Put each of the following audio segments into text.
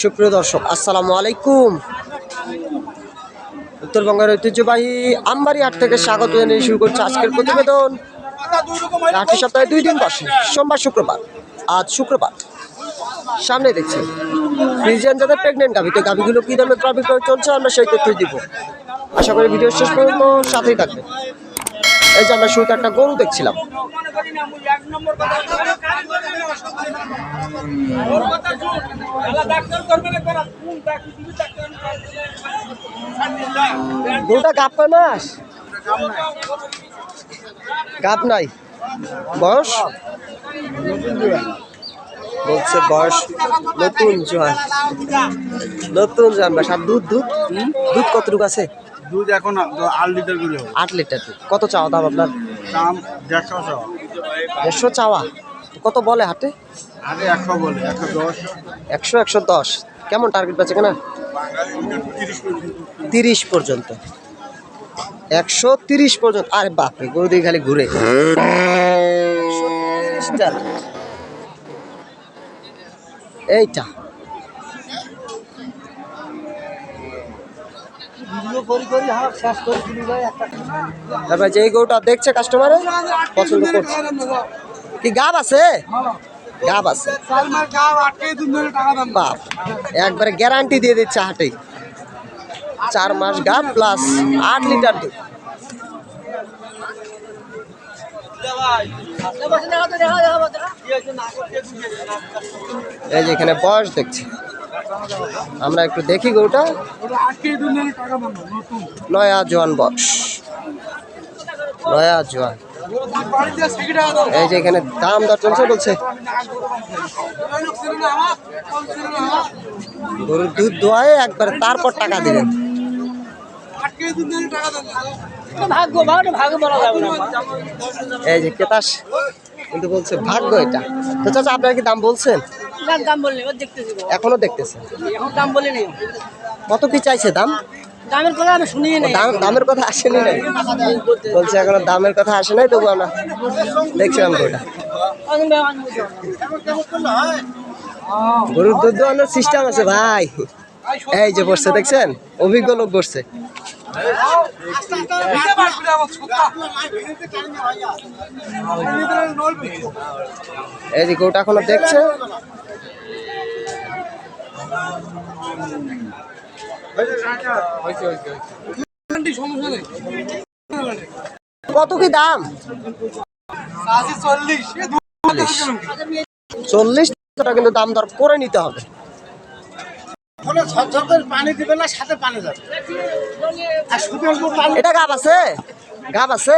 সুপ্রিয় দর্শক, আসসালামু আলাইকুম। উত্তরবঙ্গের ঐতিহ্যবাহী আমবাড়ি হাট থেকে স্বাগত জানিয়ে শুরু করছে আজকের প্রতিবেদন। হাটটি সপ্তাহে দুই দিন বসে, সোমবার, শুক্রবার, আজ শুক্রবার। সামনে দেখছেন ফ্রিজিয়ান যাদের প্রেগনেন্ট গাভি, তো গাভিগুলো কী দামে ক্রয় চলছে, আমরা সেই তথ্যই দিব। আশা করি ভিডিও শেষ পর্যন্ত সাথেই থাকবে এই যে আমরা শুরুতে একটা গরু দেখছিলাম। গরুটা গাপ কয় মাস? গাপ নাই। বয়স? বলছে বয়স নতুন জোয়ান নতুন জোয়ান আর দুধ দুধ? দুধ কতটুকু আছে? দুধ এখন আট লিটার করে আট লিটার দুধ। কত চাওয়া দাম আপনার? দাম দেড়শো সহ দেড়শো চাওয়া? কত বলে হাটে? আগে একশো বলে একশো দশ। একশো একশো দশ। কেমন টার্গেট পাচ্ছে কেনা? তিরিশ পর্যন্ত। একশো তিরিশ পর্যন্ত। আরে বাপরে গরু দিয়ে খালি ঘুরে। 130 টা। এইটা। তারপর যে এই গরুটা দেখছে কাস্টমারে পছন্দ করছে। কি গাব আছে? গাব আছে। বাপ একবারে গ্যারান্টি দিয়ে দিচ্ছে হাটে। চার মাস গাব প্লাস আট লিটার দুধ। এই যে এখানে বয়স দেখছি। আমরা একটু দেখি গরুটা। নয়া জোয়ান বয়স নয়া জোয়ান। এই যে এখানে দাম দর চলছে বলছে। গরুর দুধ দোয়ায় একবার তারপর টাকা দিলেন এই যে কেতাস কিন্তু বলছে ভাগ্য এটা। তো চাচা, আপনার কি দাম বলছেন? যার দাম বললি ও দেখতেছি এখনও দেখতেছেন এখন দাম বলে নেই কত কি চাইছে দাম? দামের কথা আমি দামের কথা আসেনি নাই। বলছে এখনও দামের কথা আসে নাই তবু আমরা দেখছিলাম গরুটা। গরুর দুধ দোয়ানোর সিস্টেম আছে ভাই। এই যে বসছে দেখছেন? অভিজ্ঞ লোক বসছে। এই যে গরুটা এখনও দেখছে। কত কি দাম? চল্লিশ। টাকা কিন্তু দাম দর করে নিতে হবে। এটা গাব আছে? গাব আছে?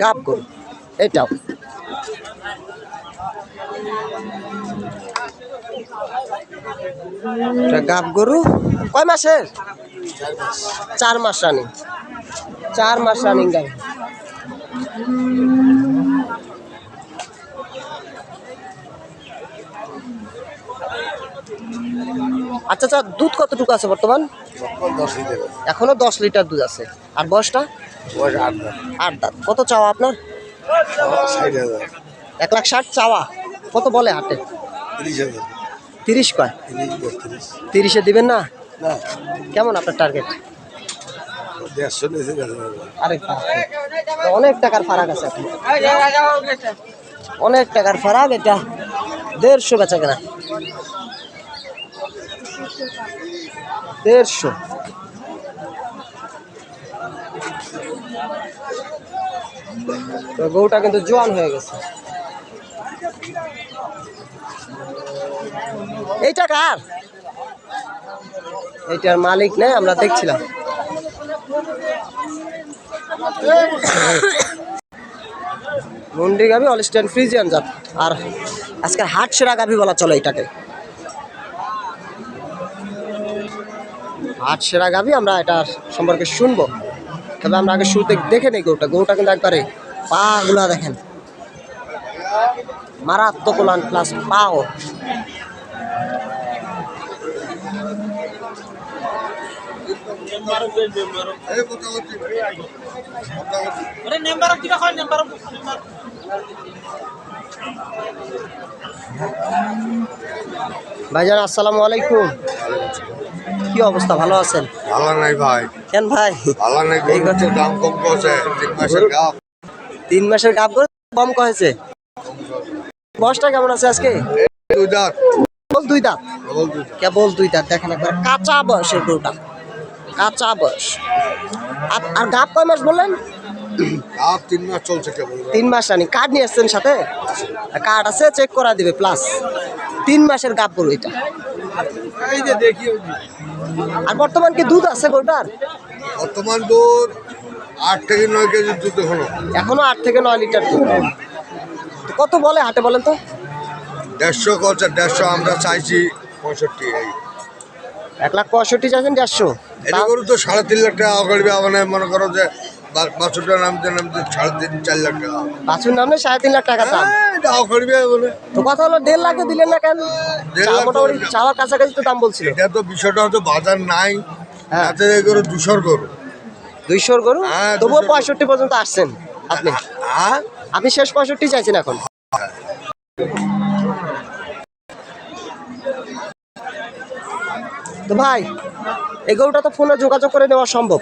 গাব গরু। এটাও। এটা গাব গরু? কয় মাসের? চার মাস রানিং। চার মাস রানিং গাব। আচ্ছা আচ্ছা দুধ কতটুকু আছে বর্তমান? এখনও দশ লিটার দুধ আছে। আর বয়সটা? আট দাঁত। কত চাওয়া আপনার? এক লাখ ষাট চাওয়া। কত বলে হাটে? তিরিশ হাজার। তিরিশ কয়? তিরিশে দিবেন না? কেমন আপনার টার্গেট গেছে অনেক টাকার ফারাক আছে অনেক টাকার ফারাক এটা দেড়শো বেচা কেনা। দেড়শো। গৌটা কিন্তু জোয়ান হয়ে গেছে। এইটা কার? এইটার মালিক নেই, আমরা দেখছিলাম। মুন্ডি গাভি অলস্টেন ফ্রিজিয়ান জাত আর আজকের হাট সেরা গাভি বলা চলে এটাকে হাট সেরা গাভি আমরা এটার সম্পর্কে শুনব। তবে আমরা আগে শুরুতে দেখে নেই গরুটা। গরুটা কিন্তু একবারে পা গুলা দেখেন। মারাত্মক প্লাস পাও। ভাইজান আসসালামু আলাইকুম। কি অবস্থা? ভালো আছেন? ভালো নাই ভাই। কেন ভাই? ভালো নাই এই গরু দাম কম করছে তিন মাসের গাপ তিন মাসের গাপ করে কম কয়েছে বয়সটা কেমন আছে আজকে? দুই দাঁত। দুই দাঁত। কেবল দুই দাঁত। দেখেন একবার কাঁচা বয়সের গরুটা। কাঁচা বয়স। আর- আর গাপ কয় মাস বললেন? গাপ তিন মাস চলছে কেবল। তিন মাস রানি। কার্ড নিয়ে আসছেন সাথে? কার্ড আছে চেক করা দিবে প্লাস তিন মাসের গাপ গরু এটা। আর বর্তমান কি দুধ আছে গরুটার? বর্তমান দুধ আট থেকে নয় কেজি দুধ হলো এখনও আট থেকে নয় লিটার দুধ। কত বলে হাটে বলেন তো? দেড়শো করছে দেড়শো আমরা চাইছি পঁয়ষট্টি এই। এক লাখ পঁয়ষট্টি চাইছেন দেড়শো। এটা গরু তো সাড়ে তিন লাখ টাকা করবে মানে মনে করো যে বাছুরটা নামতে নামতে সাড়ে তিন চার লাখ টাকা। বাছুর নামলে সাড়ে তিন লাখ টাকা দাম। দাও করবে বলে। তো কথা হলো দেড় লাখে দিলেন না কেন? মোটামুটি চাওয়ার কাছাকাছি তো দাম বলছিল। এটা তো বিষয়টা হচ্ছে বাজার নাই হ্যাঁ। তাতে গরু দুশোর গরু। দুইশোর গরু? হ্যাঁ, তবুও পঁয়ষট্টি পর্যন্ত আসছেন আপনি। আপনি শেষ পঁয়ষট্টি চাইছেন এখন। তো ভাই এই গরুটা তো ফোনে যোগাযোগ করে নেওয়া সম্ভব।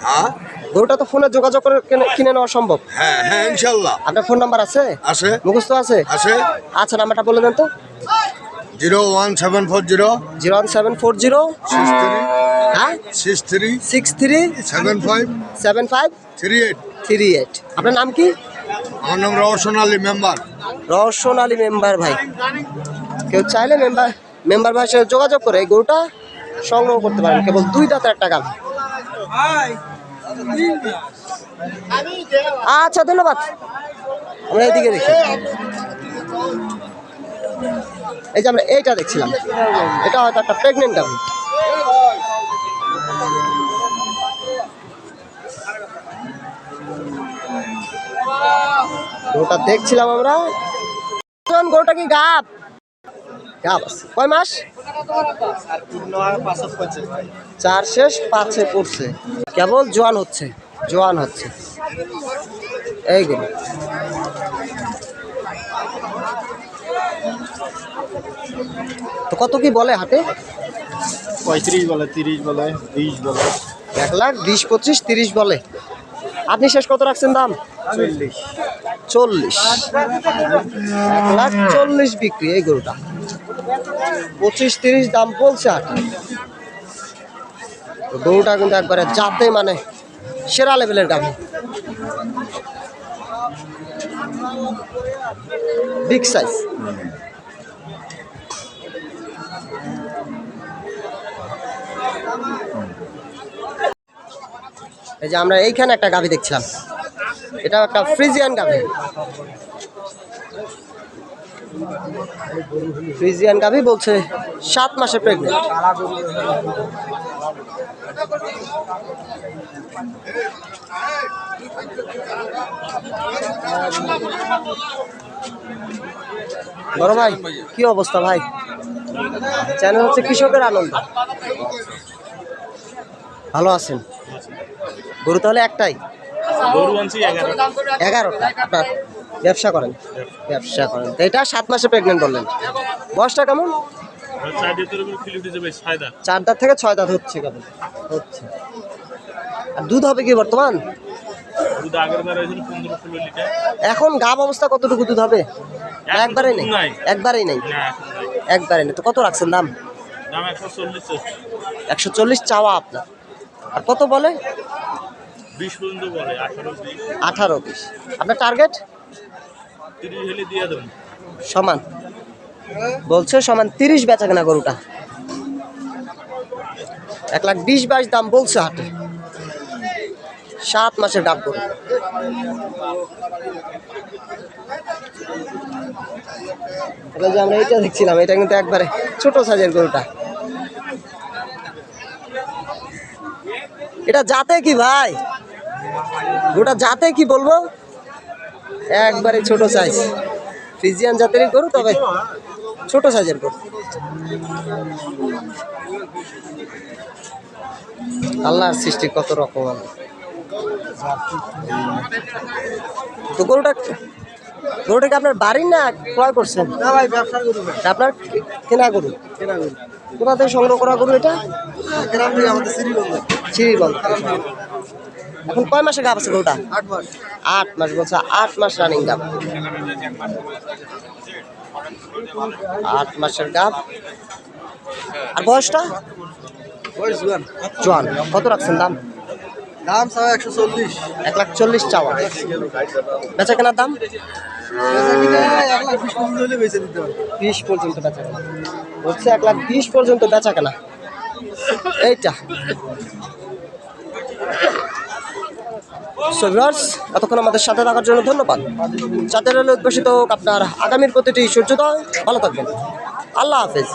হ্যাঁ? গরুটা তো ফোনে যোগাযোগ করে কিনে- নেওয়া সম্ভব। হ্যাঁ হ্যাঁ ইনশাল্লাহ। আপনার ফোন নাম্বার আছে? আছে। মুখস্থ আছে? আছে। আচ্ছা নাম্বারটা বলে দেন তো। Zero one seven four zero. Zero one seven four zero. Six three. হ্যাঁ? Six three. Six three. Seven five. Seven five. Three eight. Three eight. আপনার নাম কি? আমার নাম রওশন আলী মেম্বার। রওশন আলী মেম্বার ভাই। কেউ চাইলে মেম্বার মেম্বার সাথে যোগাযোগ করে এই গরুটা। সংগ্রহ করতে পারেন। কেবল দুই দাঁতের একটা গান আচ্ছা ধন্যবাদ। আমরা এদিকে দেখি। এই যে আমরা এইটা দেখছিলাম। এটা হয়তো একটা প্রেগনেন্ট গাভি। গরুটা দেখছিলাম আমরা। গরুটা কি গাপ গাপ কয় মাস? চার শেষ পাঁচে পড়ছে। কেবল জোয়ান হচ্ছে জোয়ান হচ্ছে। এই গরু তো কত কি বলে হাটে? পঁয়ত্রিশ বলে তিরিশ বলে বিশ বলে। এক লাখ বিশ পঁচিশ তিরিশ বলে। আপনি শেষ কত রাখছেন দাম? চল্লিশ। চল্লিশ। এক লাখ চল্লিশ বিক্রি এই গরুটা। পঁচিশ তিরিশ দাম বলছে আর। গরুটা কিন্তু একবারে যাতে মানে সেরা লেভেলের গাভি। বিগ সাইজ এই যে আমরা এইখানে একটা গাভি দেখছিলাম। এটা একটা ফ্রিজিয়ান গাভি। ফ্রিজিয়ান গাভি বলছে সাত মাসে প্রেগনেন্ট বড় ভাই কি অবস্থা ভাই? চ্যানেল হচ্ছে কৃষকের আনন্দ। ভালো আছেন? গরু তাহলে একটাই? গরু আনছি এগারো এগারোটা। আপনার ব্যবসা করেন। ব্যবসা করেন। তো এটা সাত মাসে প্রেগনেন্ট বললেন। বয়সটা কেমন? চার দিতে থেকে ছয় দাঁত হচ্ছে কেবল হচ্ছে। আর দুধ হবে কি বর্তমান? এখন গাব অবস্থা কতটুকু দুধ হবে? একবারেই নেই। একবারেই নেই। একবারেই নেই। তো কত রাখছেন দাম? একশো চল্লিশ চাওয়া আপনার। আর কত বলে? বিশ পর্যন্ত বলে আঠারো বিশ। আপনার টার্গেট তিরিশ হলে দিয়ে দেবেন সমান। বলছে সমান তিরিশ বেচা কেনা গরুটা। এক লাখ বিশ বাইশ দাম বলছে হাটে। সাত মাসের ডাব গরু। আমরা এটা দেখছিলাম, এটা কিন্তু একবারে ছোট সাইজের গরুটা। এটা জাতে কি ভাই? গোটা জাতে কি বলব? একবারে ছোট সাইজ ফ্রিজিয়ান জাতেরই গরু তবে ছোট সাইজের গরু। আল্লাহর সৃষ্টি কত রকম। তো গরুটা গরুটাকে আপনার বাড়ির না ক্রয় করছেন? না ভাই ব্যবসার গরু আপনার কেনা গরু? কেনা গরু। কোথা থেকে সংগ্রহ করা গরু এটা? গ্রাম থেকে আমাদের শ্রীগঞ্জ শ্রীগঞ্জ এখন কয় মাসে গাব আছে গরুটা আট মাস। আট মাস বলছে আট মাস রানিং গাব আট মাসের গাব আর বয়সটা? বয়স জোয়ান। কত রাখছেন দাম? দাম চাও একশো চল্লিশ। এক লাখ চল্লিশ চাওয়া। বেচা কেনার দাম? বিশ পর্যন্ত বেঁচে বিশ পর্যন্ত বেচা কেনা হচ্ছে এক লাখ বিশ পর্যন্ত বেচা কেনা এইটা। Viewers, এতক্ষণ আমাদের সাথে থাকার জন্য ধন্যবাদ। সাথে রইলে উদ্ভাসিত হোক আপনার আগামীর প্রতিটি সূর্যোদয় ভালো থাকবেন। আল্লাহ হাফেজ।